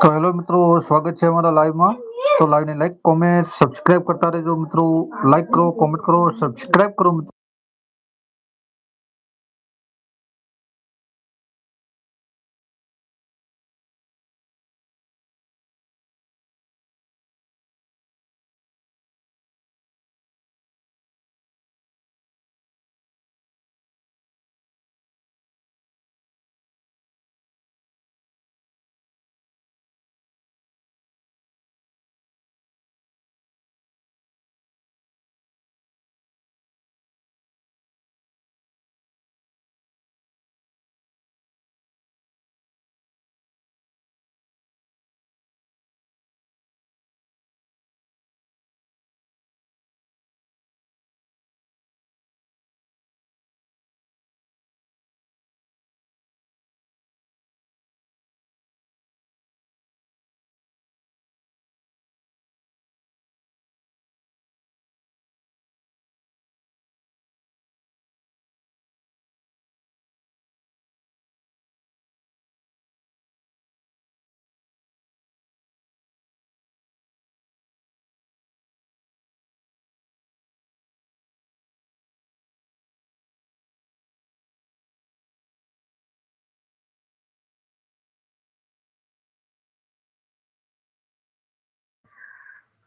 તો હેલો મિત્રો સ્વાગત છે અમારા લાઈવમાં તો લાઈવને લાઈક કોમેન્ટ સબસ્ક્રાઇબ કરતા રહેજો મિત્રો લાઈક કરો કોમેન્ટ કરો સબસ્ક્રાઇબ કરો મિત્રો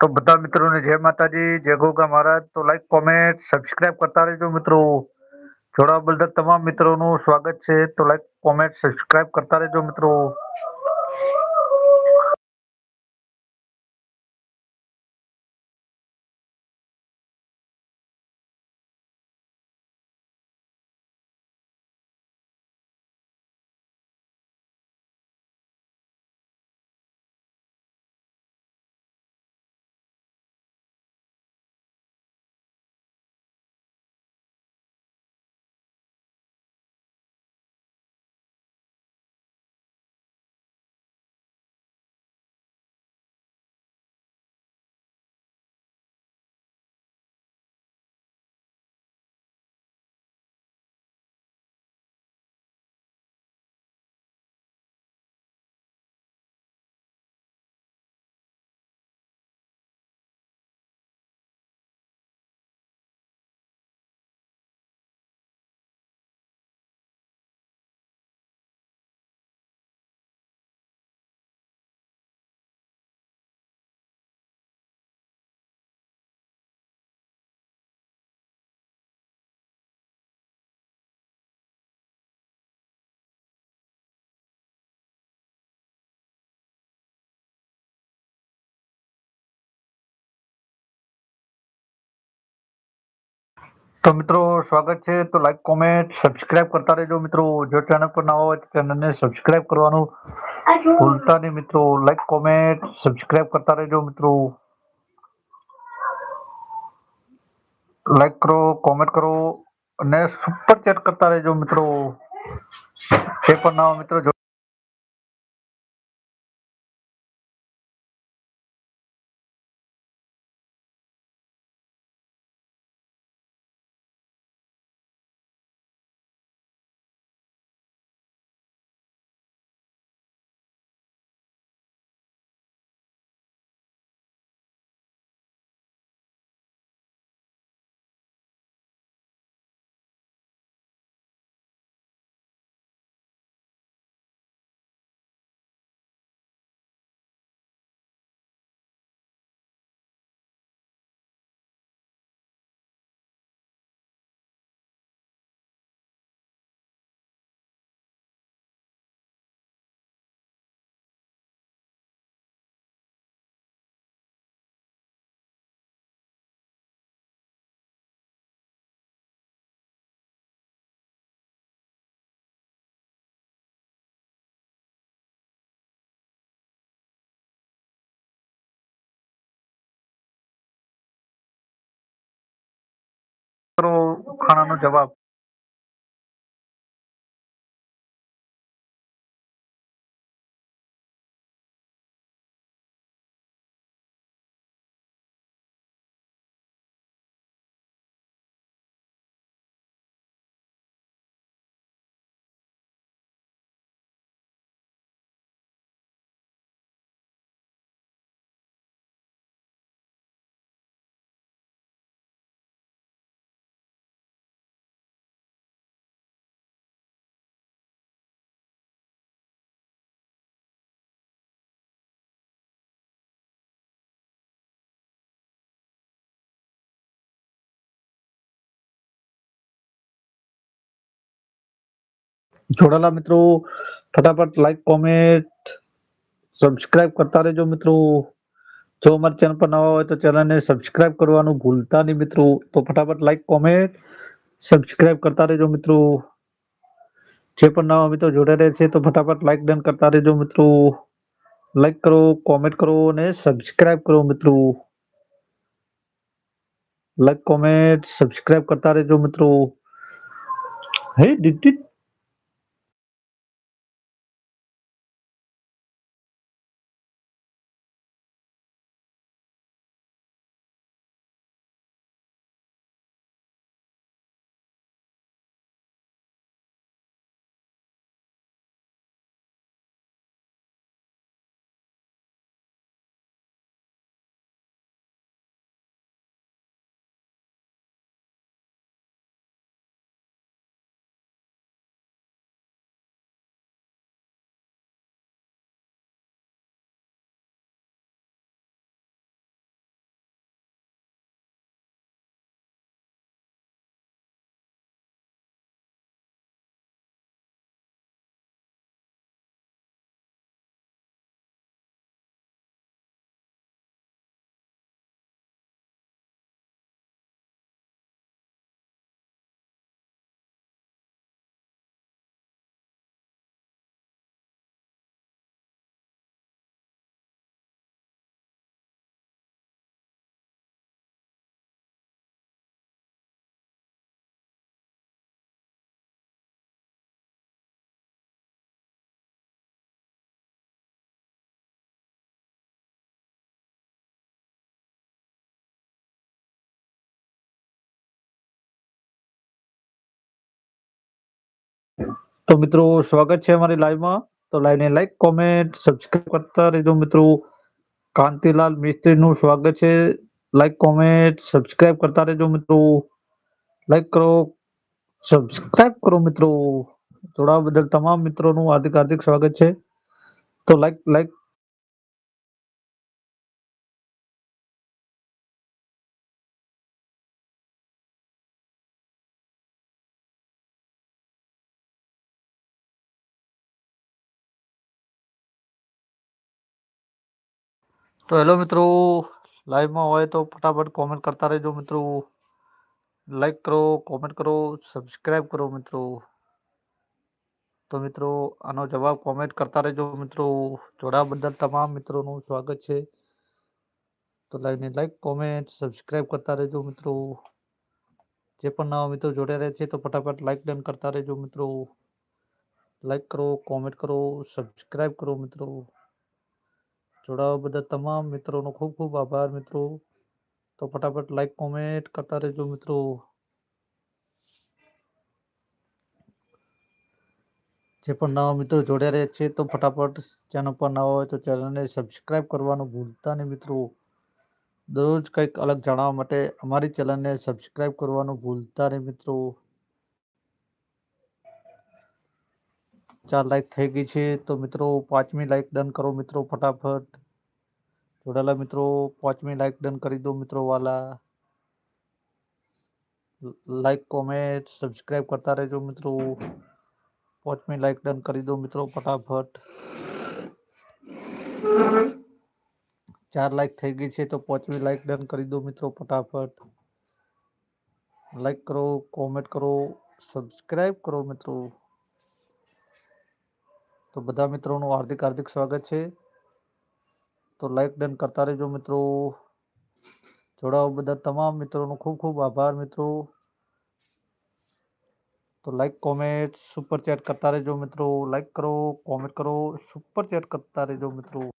તો બધા મિત્રોને જય માતાજી, જય ગોગા મહારાજ. તો લાઈક કોમેન્ટ સબસ્ક્રાઇબ કરતા રહેજો મિત્રો. જોડાવા બદલ તમામ મિત્રોનું સ્વાગત છે. તો લાઈક કોમેન્ટ સબસ્ક્રાઇબ કરતા રહેજો મિત્રો. તો મિત્રો સ્વાગત છે તો લાઈક કોમેન્ટ સબસ્ક્રાઇબ કરતા રહેજો મિત્રો જો ચેનલ પર નવા હોય તો ચેનલને સબસ્ક્રાઇબ કરવાનું ભૂલતા નહીં મિત્રો લાઈક કોમેન્ટ સબસ્ક્રાઇબ કરતા રહેજો મિત્રો લાઈક કરો કોમેન્ટ કરો અને સુપર ચેટ કરતા રહેજો મિત્રો જે પણ નવા મિત્રો ਘਰੋਂ ਖਾਣਾ ਨੂੰ ਜਵਾ જોડાલા મિત્રો ફટાફટ લાઈક કોમેન્ટ સબસ્ક્રાઇબ કરતા રહેજો મિત્રો જો અમારી ચેનલ પર નવા હોય તો ચેનલને સબસ્ક્રાઇબ કરવાનું ભૂલતા નહીં મિત્રો તો ફટાફટ લાઈક કોમેન્ટ સબસ્ક્રાઇબ કરતા રહેજો મિત્રો જે પણ નવા મિત્રો જોડાઈ રહે છે તો ફટાફટ લાઈક ડન કરતા રહેજો મિત્રો લાઈક કરો કોમેન્ટ કરો અને સબસ્ક્રાઇબ કરો મિત્રો લાઈક કોમેન્ટ સબસ્ક્રાઇબ કરતા રહેજો મિત્રો હે દીદી તો મિત્રો, સ્વાગત છે અમારી લાઈવમાં તો લાઈવને લાઈક કોમેન્ટ સબસ્ક્રાઈબ કરતા રહેજો મિત્રો. કાંતિલાલ મિસ્ત્રીનું સ્વાગત છે. લાઈક કોમેન્ટ સબસ્ક્રાઈબ કરતા રહેજો મિત્રો. લાઈક કરો સબસ્ક્રાઈબ કરો મિત્રો. જોડાવા બદલ તમામ મિત્રોનું હાર્દિક હાર્દિક સ્વાગત છે. તો લાઈક લાઈક તો હેલો મિત્રો લાઈવમાં હોય તો ફટાફટ કોમેન્ટ કરતા રહેજો મિત્રો લાઈક કરો કોમેન્ટ કરો સબસ્ક્રાઇબ કરો મિત્રો તો મિત્રો આનો જવાબ કોમેન્ટ કરતા રહેજો મિત્રો જોડાવા બદલ તમામ મિત્રોનું સ્વાગત છે તો લાઈવને લાઈક કોમેન્ટ સબસ્ક્રાઇબ કરતા રહેજો મિત્રો જે પણ નવા મિત્રો જોડ્યા રહે છે તો ફટાફટ લાઈક ડન કરતા રહેજો મિત્રો લાઈક કરો કોમેન્ટ કરો સબસ્ક્રાઇબ કરો મિત્રો જોડાવા બધા તમામ મિત્રોનો ખૂબ ખૂબ આભાર મિત્રો. તો ફટાફટ લાઈક કોમેન્ટ કરતા રહેજો મિત્રો. જે પણ નવા મિત્રો જોડ્યા રહે છે તો ફટાફટ ચેનલ પર નવા હોય તો ચેનલને સબસ્ક્રાઈબ કરવાનું ભૂલતા નહીં મિત્રો. દરરોજ કંઈક અલગ જાણવા માટે અમારી ચેનલને સબસ્ક્રાઈબ કરવાનું ભૂલતા નહીં મિત્રો. ચાર લાઈક થઈ ગઈ છે તો મિત્રો પાંચમી લાઈક ડન કરો મિત્રો ફટાફટ જોડાયેલા મિત્રો પાંચમી લાઈક ડન કરી દો મિત્રો વાલા લાઈક કોમેન્ટ સબસ્ક્રાઈબ કરતા રહેજો મિત્રો પાંચમી લાઈક ડન કરી દો મિત્રો ફટાફટ ચાર લાઈક થઈ ગઈ છે તો પાંચમી લાઈક ડન કરી દો મિત્રો ફટાફટ લાઈક કરો કોમેન્ટ કરો સબસ્ક્રાઈબ કરો મિત્રો તો બધા મિત્રોનું હાર્દિક હાર્દિક સ્વાગત છે. તો લાઈક ડન કરતા રહેજો મિત્રો. જોડાઓ બધા તમામ મિત્રોનો ખૂબ ખૂબ આભાર મિત્રો. તો લાઈક કોમેન્ટ સુપર ચેટ કરતા રહેજો મિત્રો. લાઈક કરો કોમેન્ટ કરો સુપર ચેટ કરતા રહેજો મિત્રો.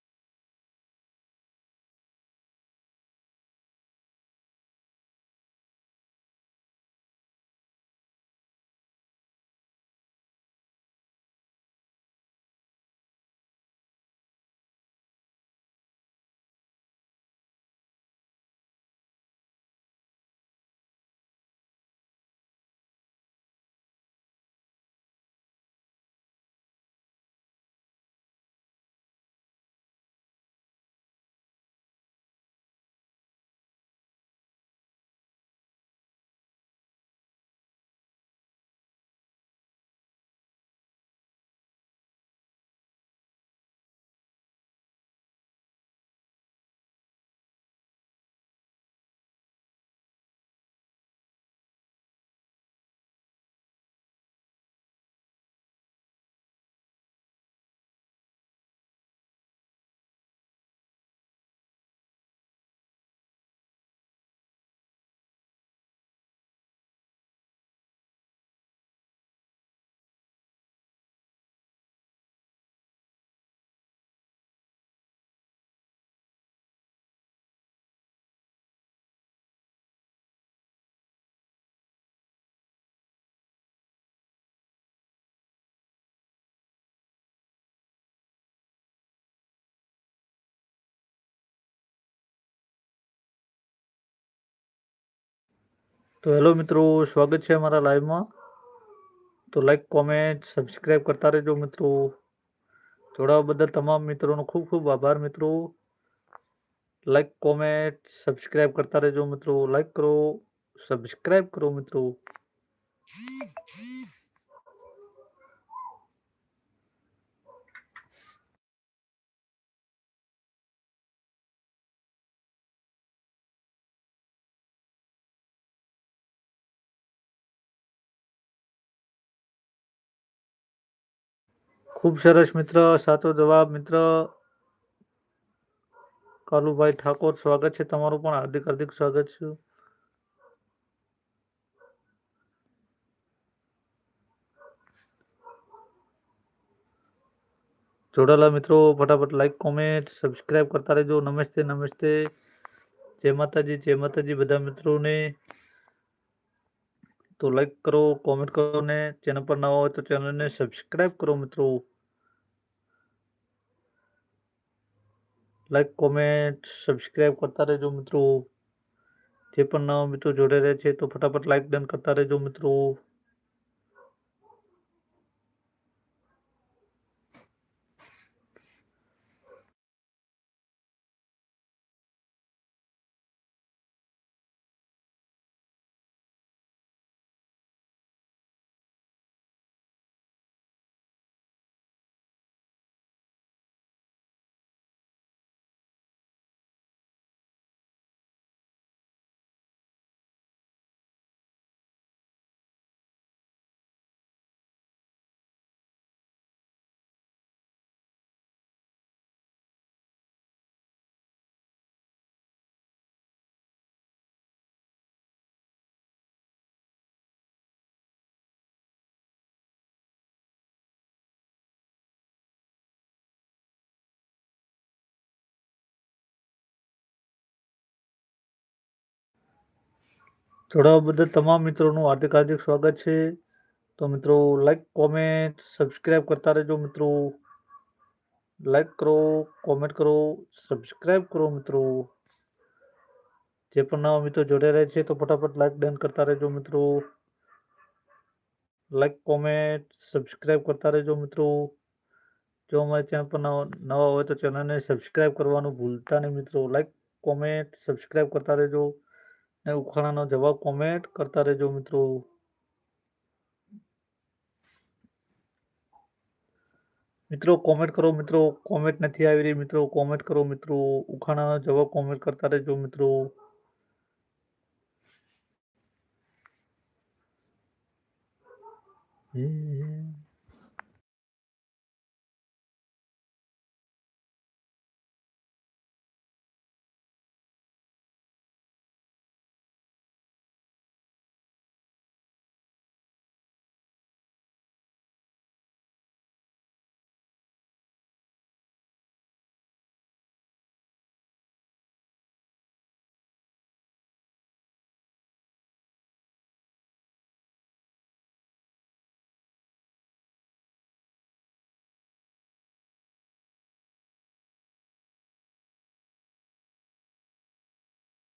તો હેલો મિત્રો, સ્વાગત છે અમારા લાઈવમાં. તો લાઈક કોમેન્ટ સબસ્ક્રાઈબ કરતા રહેજો મિત્રો. જોડાવા બદલ તમામ મિત્રોનો ખૂબ ખૂબ આભાર મિત્રો. લાઈક કોમેન્ટ સબસ્ક્રાઈબ કરતા રહેજો મિત્રો. લાઈક કરો સબસ્ક્રાઈબ કરો મિત્રો. ખૂબ સરસ મિત્ર, સાચો જવાબ મિત્ર. કાલુભાઈ ઠાકોર, સ્વાગત છે તમારું પણ. હાર્દિક હાર્દિક સ્વાગત છે. જોડાયેલા મિત્રો, ફટાફટ લાઈક કોમેન્ટ સબસ્ક્રાઈબ કરતા રહેજો. નમસ્તે નમસ્તે. જય માતાજી જય માતાજી બધા મિત્રોને. તો લાઈક કરો કોમેન્ટ કરો ને. ચેનલ પર નવા હોય તો ચેનલને સબસ્ક્રાઈબ કરો મિત્રો. લાઈક કોમેન્ટ સબસ્ક્રાઈબ કરતા રહેજો મિત્રો જે પણ નવા મિત્રો જોડે રહે છે તો ફટાફટ લાઈક ડન કરતા રહેજો મિત્રો જોડાવા બદલ તમામ મિત્રોનું હાર્દિક હાર્દિક સ્વાગત છે. તો મિત્રો લાઈક કોમેન્ટ સબસ્ક્રાઈબ કરતા રહેજો મિત્રો. લાઈક કરો કોમેન્ટ કરો સબસ્ક્રાઈબ કરો મિત્રો. જે પણ નવા મિત્રો જોડે રહે છે તો ફટાફટ લાઈક ડન કરતા રહેજો મિત્રો. લાઈક કોમેન્ટ સબસ્ક્રાઈબ કરતા રહેજો મિત્રો. જો અમારી ચેનલ પર નવા હોય તો ચેનલને સબસ્ક્રાઈબ કરવાનું ભૂલતા નહીં મિત્રો. લાઈક કોમેન્ટ સબસ્ક્રાઈબ કરતા રહેજો. ને ઉખાણાનો જવાબ કોમેન્ટ કરતા રહેજો મિત્રો મિત્રો કોમેન્ટ કરો મિત્રો કોમેન્ટ નથી આવી રહી મિત્રો કોમેન્ટ કરો મિત્રો ઉખાણાનો જવાબ કોમેન્ટ કરતા રહેજો મિત્રો હે